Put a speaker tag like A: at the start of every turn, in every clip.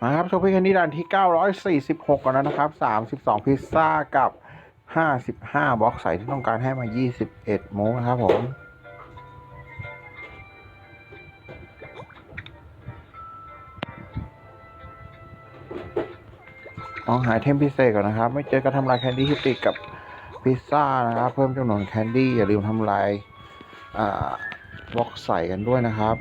A: มาครับโชว์พี่แคนดี้ด่านที่ 946ก่อนนะครับ 32 พิซซ่ากับ 55 บล็อกใส่ที่ต้องการให้มา 21หมูนะครับผมลองหาเทมพิเศษก่อนนะครับ ไม่เจอก็ทำลายแคนดี้ที่ติดกับพิซซ่านะครับ เพิ่มจำนวนแคนดี้อย่าลืมทำลายบล็อกใส่กันด้วยนะครับ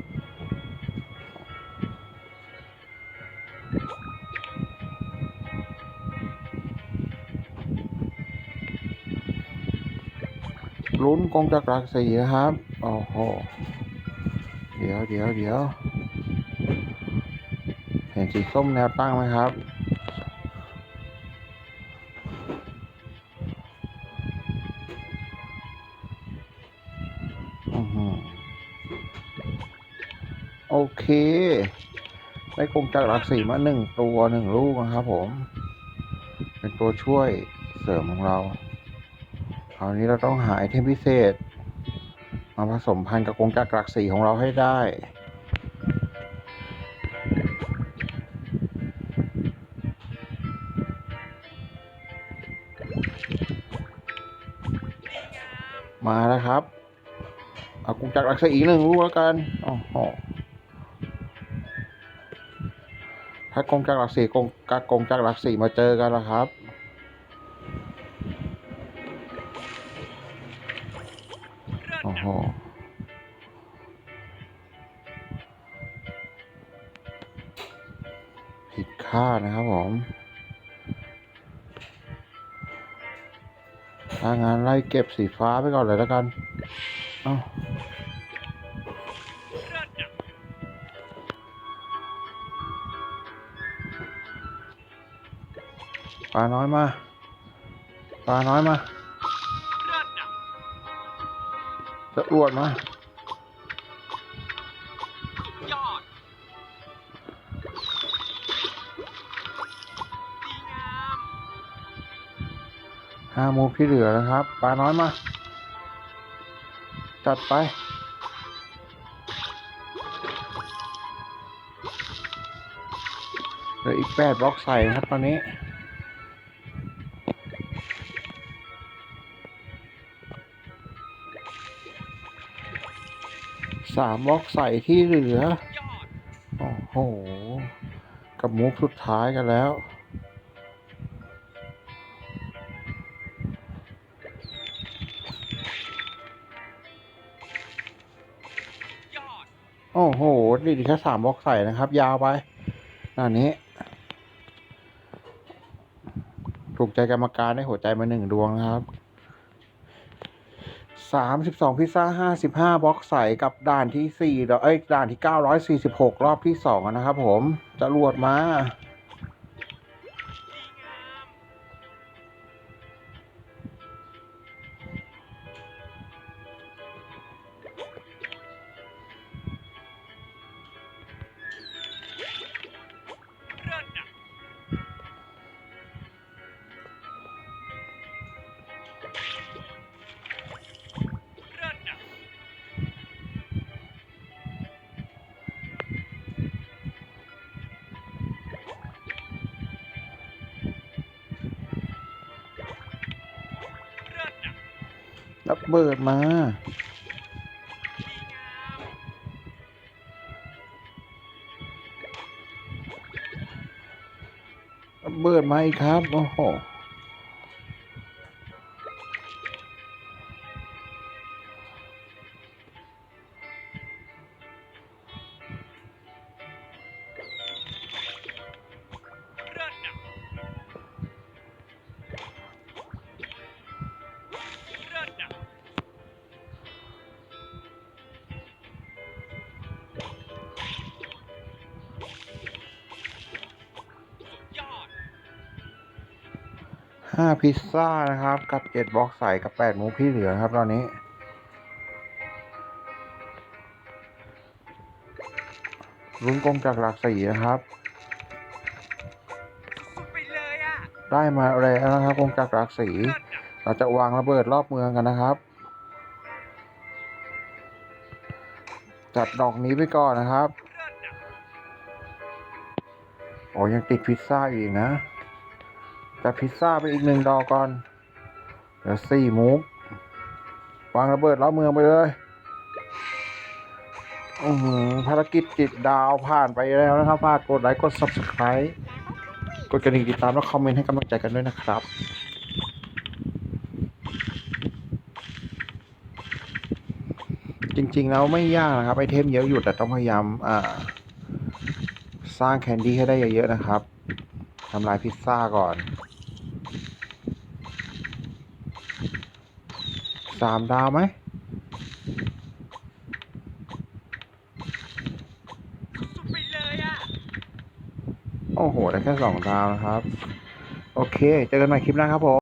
A: ลุ้นกองจักรหลักสีนะครับ โอ้โห เดี๋ยวเดี๋ยวเดี๋ยวเห็นสีส้มแนวตั้งไหมครับอื้อหือโอเค ได้กงจักรหลักสีมาหนึ่งตัวหนึ่งลูกนะครับผม เป็นตัวช่วยเสริมของเรา คราวนี้เราต้องหาไอเทมพิเศษ มาผสมพันธุ์กับกงจักรหลักสีของเราให้ได้มาแล้วครับ เอากงจักรหลักสีอีกหนึ่งลูกแล้วกันโอ้โหถ้ากงจักรหลักสีกงกับกงจักรหลักสีมาเจอกันแล้วครับ โอ้โหผิดคาดนะครับผมถ้างานไล่เก็บสีฟ้าไปก่อนเลยแล้วกัน เอ้าปลาน้อยมา ปลาน้อยมา จะอวดมา
B: ยอดดีงาม
A: ห้าโมงที่เหลือนะครับ ปลาน้อยมา จัดไป เหลืออีกแปดบล็อกใส่นะครับตอนนี้ สามบล็อกใส่ที่เหลือ โอ้โห กับมุกสุดท้ายกันแล้ว
B: ยอด
A: โอ้โหดีดีแค่สามบล็อกใส่นะครับ ยาวไปอันนี้ ถูกใจกรรมการได้หัวใจมาหนึ่งดวงนะครับ สามสิบสองพิซซ่าห้าสิบห้าบล็อกใส่กับด่านที่สี่เอ้ยด่านที่เก้าร้อยสี่สิบหกรอบที่สองนะครับผมจะรวดมา รับเบิดมา รับเบิดมาอีกครับ โอ้โห ห้าพิซซ่านะครับ กับเจ็ดบล็อกใส่กับแปดหมูพี่เหลือครับตอนนี้ลุ้นกงจากหลักสี่นะครับ
B: ไได้
A: มาแล้วนะครับกงจากหลักสี
B: เลิศอะ
A: เราจะวางระเบิดรอบเมืองกันนะครับ จัดดอกนี้ไปก่อนนะครับ
B: เลิศอะ
A: อ๋อยังติดพิซซ่าอีกนะ จัดพิซซ่าไปอีกหนึ่งดอกก่อนเดี๋ยวสี่มูฟวางระเบิดล้อเมืองไปเลยอือภารกิจจิตดาวผ่านไปแล้วนะครับฝากกดไลค์กด subscribe กดกระดิ่งติดตามและคอมเมนต์ให้กำลังใจกันด้วยนะครับจริงๆแล้วไม่ยากนะครับไอเทมเยอะอยู่แต่ต้องพยายามอ่าสร้างแคนดี้ให้ได้เยอะๆนะครับทำลายพิซซ่าก่อน สามดาวไหม
B: สุดไปเลยอะ
A: โอ้โห ได้แค่สองดาวนะครับ โอเค เจอกันใหม่คลิปหน้าครับผม